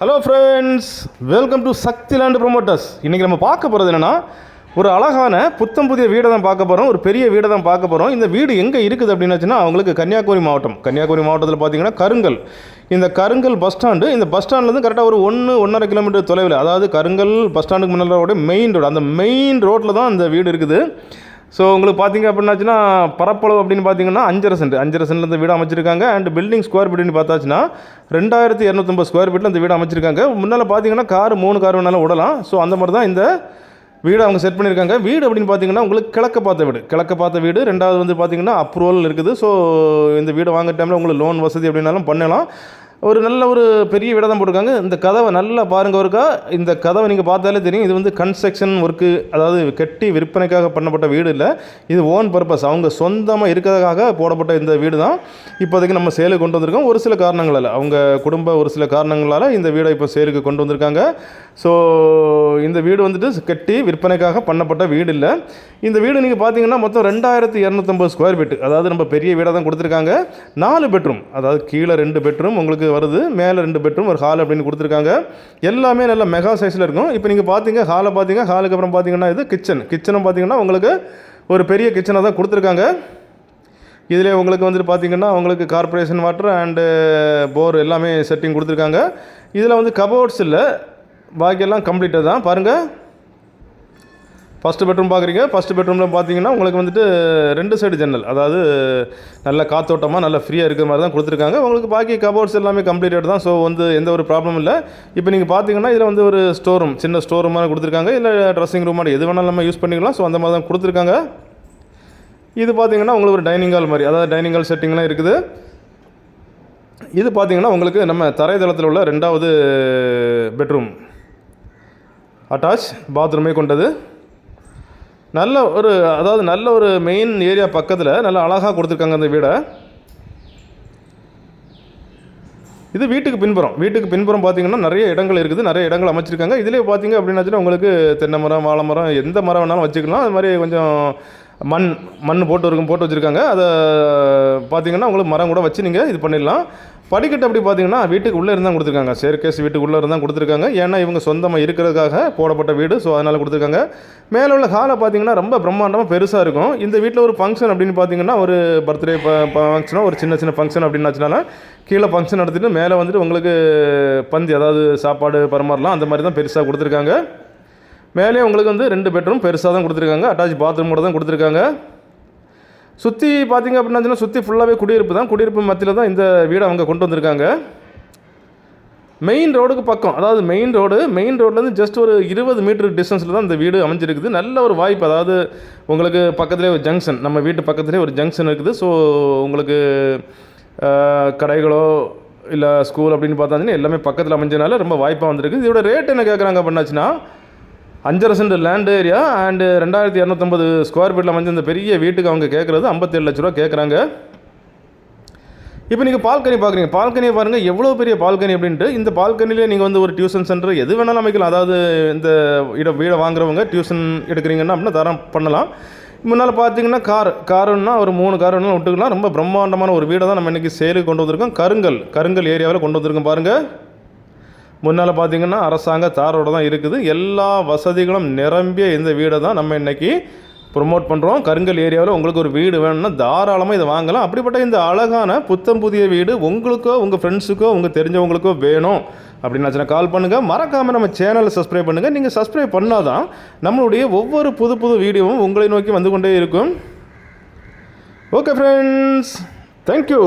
Hello friends welcome to Sakthi land promoters இன்றைக்கி நம்ம பார்க்க போகிறது என்னென்னா ஒரு அழகான புத்தம் புதிய வீடை தான் பார்க்க போகிறோம் ஒரு பெரிய வீடை தான் பார்க்க போகிறோம் இந்த வீடு எங்கே இருக்குது அப்படின்னாச்சுன்னா அவங்களுக்கு கன்னியாகுமரி மாவட்டம். கன்னியாகுமரி மாவட்டத்தில் பார்த்தீங்கன்னா கருங்கல். இந்த கருங்கல் பஸ் ஸ்டாண்டு இந்த பஸ் ஸ்டாண்ட்லேருந்து கரெக்டாக ஒரு ஒன்று ஒன்றரை கிலோமீட்டர் தொலைவில் அதாவது கருங்கல் பஸ் ஸ்டாண்டுக்கு முன்னாடி மெயின் ரோடு அந்த மெயின் ரோட்டில் தான் இந்த வீடு இருக்குது. ஸோ உங்களுக்கு பார்த்தீங்க அப்படின்னாச்சுன்னா பரப்பளவு அப்படின்னு பார்த்தீங்கன்னா அஞ்சரை சென்ட். அஞ்சரை சென்ட்ல இந்த வீடு அமைச்சிருக்காங்க. அண்ட் பில்டிங் ஸ்கொயர் ஃபீட்னு பார்த்தாச்சுன்னா ரெண்டாயிரத்தி இரநூத்தம்பது ஸ்கொயர் ஃபீட்டில் இந்த வீடு அமைச்சிருக்காங்க. முன்னால் பார்த்தீங்கன்னா கார் மூணு கார் வேணாலும் விடலாம் ஸோ அந்த மாதிரி தான் இந்த வீடு அவங்க செட் பண்ணியிருக்காங்க வீடு அப்படின்னு பார்த்தீங்கன்னா உங்களுக்கு கிழக்க பார்த்த வீடு. கிழக்க பார்த்த வீடு. ரெண்டாவது வந்து பார்த்தீங்கன்னா அப்ரூவல் இருக்குது. ஸோ இந்த வீடு வாங்குற டைமில் உங்களுக்கு லோன் வசதி அப்படின்னாலும் பண்ணலாம். ஒரு நல்ல ஒரு பெரிய வீடாக தான் போட்டிருக்காங்க. இந்த கதவை நல்லா பாருங்கள் ஒருக்கா. இந்த கதவை நீங்கள் பார்த்தாலே தெரியும். இது வந்து கன்ஸ்ட்ரக்ஷன் ஒர்க்கு அதாவது கட்டி விற்பனைக்காக பண்ணப்பட்ட வீடு இல்லை. இது ஓன் பர்பஸ் அவங்க சொந்தமாக இருக்கிறதுக்காக போடப்பட்ட இந்த வீடு தான். இப்போதைக்கு நம்ம சேலுக்கு கொண்டு வந்திருக்கோம். ஒரு சில காரணங்களால். அவங்க குடும்ப ஒரு சில காரணங்களால் இந்த வீடை இப்போ சேலுக்கு கொண்டு வந்திருக்காங்க. ஸோ இந்த வீடு வந்துட்டு கட்டி விற்பனைக்காக பண்ணப்பட்ட வீடு இல்லை. இந்த வீடு நீங்கள் பார்த்தீங்கன்னா மொத்தம் ரெண்டாயிரத்தி இரநூத்தம்பது ஸ்கொயர் ஃபீட் அதாவது நம்ம பெரிய வீடாக தான் கொடுத்துருக்காங்க. நாலு பெட்ரூம் அதாவது கீழே ரெண்டு பெட்ரூம் உங்களுக்கு வருது. மேலே ரெண்டு பெட்ரூம் ஒரு ஹால் அப்படின்னு கொடுத்துருக்காங்க. எல்லாமே நல்ல மெகா சைஸில் இருக்கும். இப்போ நீங்கள் பார்த்தீங்க ஹாலை பார்த்தீங்க ஹாலுக்கு அப்புறம் பார்த்தீங்கன்னா இது கிச்சன் கிச்சனும் பார்த்தீங்கன்னா உங்களுக்கு ஒரு பெரிய கிச்சனை தான் கொடுத்துருக்காங்க. இதில் உங்களுக்கு வந்துட்டு பார்த்தீங்கன்னா உங்களுக்கு கார்ப்பரேஷன் வாட்டர் அண்டு போர் எல்லாமே செட்டிங் கொடுத்துருக்காங்க. இதில் வந்து கபோர்ட்ஸ் இல்லை. பாக்கியெல்லாம் கம்ப்ளீட்டாக தான். பாருங்கள் ஃபஸ்ட்டு பெட்ரூம் பார்க்குறீங்க. ஃபஸ்ட்டு பெட்ரூமில் பார்த்தீங்கன்னா உங்களுக்கு வந்துட்டு ரெண்டு சைடு ஜன்னல். அதாவது நல்ல காத்தோட்டமாக நல்ல ஃப்ரீயாக இருக்கிற மாதிரி தான் கொடுத்துருக்காங்க. உங்களுக்கு பாக்கி கபோர்ட்ஸ் எல்லாமே கம்ப்ளீட்டட் தான். ஸோ வந்து எந்த ஒரு ப்ராப்ளம் இல்லை. இப்போ நீங்கள் பார்த்தீங்கன்னா இதில் வந்து ஒரு ஸ்டோர் ரூம் சின்ன ஸ்டோர் ரூமாக கொடுத்துருக்காங்க. இல்லை ட்ரெஸ்ஸிங் ரூம் எது வேணாலும் நம்ம யூஸ் பண்ணிக்கலாம். ஸோ அந்த மாதிரி தான் கொடுத்துருக்காங்க. இது பார்த்தீங்கன்னா உங்களுக்கு ஒரு டைனிங் ஹால் மாதிரி. அதாவது டைனிங் ஹால் செட்டிங்லாம் இருக்குது. இது பார்த்தீங்கன்னா உங்களுக்கு நம்ம தரைதளத்தில் உள்ள ரெண்டாவது பெட்ரூம் அட்டாச் பாத்ரூமே கொண்டது. நல்ல ஒரு அதாவது நல்ல ஒரு மெயின் ஏரியா பக்கத்தில் நல்ல அழகாக கொடுத்துருக்காங்க அந்த வீடை. இது வீட்டுக்கு பின்புறம். வீட்டுக்கு பின்புறம் பார்த்தீங்கன்னா நிறைய இடங்கள் இருக்குது. நிறைய இடங்கள் அமைச்சிருக்காங்க. இதிலே பார்த்தீங்க அப்படின்னாச்சுன்னா உங்களுக்கு தென்னை மரம் வாழை மரம் எந்த மரம் வேணாலும் வச்சுக்கலாம். அது மாதிரி கொஞ்சம் மண் மண் போட்டு இருக்கும் போட்டு வச்சுருக்காங்க. அதை பார்த்தீங்கன்னா உங்களுக்கு மரம் கூட வச்சு நீங்கள் இது பண்ணிடலாம். படிக்கட்டு அப்படி பார்த்தீங்கன்னா வீட்டுக்கு உள்ளே இருந்தால் கொடுத்துருக்காங்க. சேர்க்கேஸ் வீட்டுக்கு உள்ளே இருந்தால் கொடுத்துருக்காங்க. ஏன்னா இவங்க சொந்தமாக இருக்கிறதுக்காக போடப்பட்ட வீடு ஸோ அதனால் கொடுத்துருக்காங்க. மேலே உள்ள ஹாலை பார்த்தீங்கன்னா ரொம்ப பிரம்மாண்டமாக பெருசாக இருக்கும். இந்த வீட்டில் ஒரு ஃபங்க்ஷன் அப்படின்னு பார்த்தீங்கன்னா ஒரு பர்த்டே ஃபங்க்ஷனோ ஒரு சின்ன சின்ன ஃபங்க்ஷன் அப்படின்னாச்சுனால கீழே ஃபங்க்ஷன் நடத்திட்டு மேலே வந்துட்டு உங்களுக்கு பந்தி அதாவது சாப்பாடு பரிமாறலாம் அந்த மாதிரி தான் பெருசாக கொடுத்துருக்காங்க. மேலே உங்களுக்கு வந்து ரெண்டு பெட்ரூம் பெருசாக தான் கொடுத்துருக்காங்க. அட்டாச் பாத்ரூம் கூட தான் கொடுத்துருக்காங்க. சுற்றி பார்த்தீங்க அப்படின்னா சுற்றி ஃபுல்லாகவே குடியிருப்பு தான். குடியிருப்பு மத்தியில் தான் இந்த வீடை அவங்க கொண்டு வந்திருக்காங்க. மெயின் ரோடுக்கு பக்கம் அதாவது மெயின் ரோடு மெயின் ரோட்லேருந்து ஜஸ்ட் ஒரு இருபது மீட்டர் டிஸ்டன்ஸில் தான் இந்த வீடு அமைஞ்சிருக்குது. நல்ல ஒரு வாய்ப்பு அதாவது உங்களுக்கு பக்கத்துலேயே ஒரு ஜங்ஷன் நம்ம வீட்டு பக்கத்துலேயே ஒரு ஜங்ஷன் இருக்குது. ஸோ உங்களுக்கு கடைகளோ இல்லை ஸ்கூல் அப்படின்னு பார்த்தாச்சுன்னா எல்லாமே பக்கத்தில் அமைஞ்சனால ரொம்ப வாய்ப்பாக வந்திருக்கு இதோட ரேட் என்ன கேட்குறாங்க அப்படின்னாச்சுன்னா அஞ்சரை சென்ட் லேண்ட் ஏரியா அண்டு ரெண்டாயிரத்தி இரநூத்தம்பது ஸ்கொயர் ஃபீட்டில் அமைஞ்ச இந்த பெரிய வீட்டுக்கு அவங்க கேட்குறது ஐம்பத்தேழு லட்ச ரூபா கேட்குறாங்க இப்போ நீங்கள் பால்கனி பார்க்குறீங்க பால்கனியை பாருங்கள் எவ்வளோ பெரிய பால்கனி அப்படின்ட்டு இந்த பால்கனிலே நீங்கள் வந்து ஒரு டியூஷன் சென்டர் எது வேணாலும் அமைக்கலாம். அதாவது இந்த இட வீடை வாங்குறவங்க டியூஷன் எடுக்கிறீங்கன்னா அப்படின்னா தரம் பண்ணலாம். முன்னால் பார்த்தீங்கன்னா கார் காருன்னா ஒரு மூணு கார் வேணாலும் விட்டுக்கலாம். ரொம்ப பிரம்மாண்டமான ஒரு வீடை தான் நம்ம இன்றைக்கி சேலுக்கு கொண்டு வந்திருக்கோம். கருங்கல் கருங்கல் ஏரியாவில் கொண்டு வந்திருக்கோம் பாருங்கள் முன்னால் பார்த்தீங்கன்னா அரசாங்க தாரோட தான் இருக்குது. எல்லா வசதிகளும் நிரம்பிய இந்த வீடை தான் நம்ம இன்றைக்கி ப்ரொமோட் பண்ணுறோம் கருங்கல் ஏரியாவில் உங்களுக்கு ஒரு வீடு வேணும்னா தாராளமாக இதை வாங்கலாம். அப்படிப்பட்ட இந்த அழகான புத்தம் புதிய வீடு உங்களுக்கோ உங்கள் ஃப்ரெண்ட்ஸுக்கோ உங்கள் தெரிஞ்சவங்களுக்கோ வேணும். அப்படின்னு கால் பண்ணுங்கள் மறக்காமல் நம்ம சேனலை சப்ஸ்கிரைப் பண்ணுங்கள் நீங்கள் சப்ஸ்கிரைப் பண்ணால் தான் நம்மளுடைய ஒவ்வொரு புது புது வீடியோவும் உங்களை நோக்கி வந்து கொண்டே இருக்கும். Okay friends thank you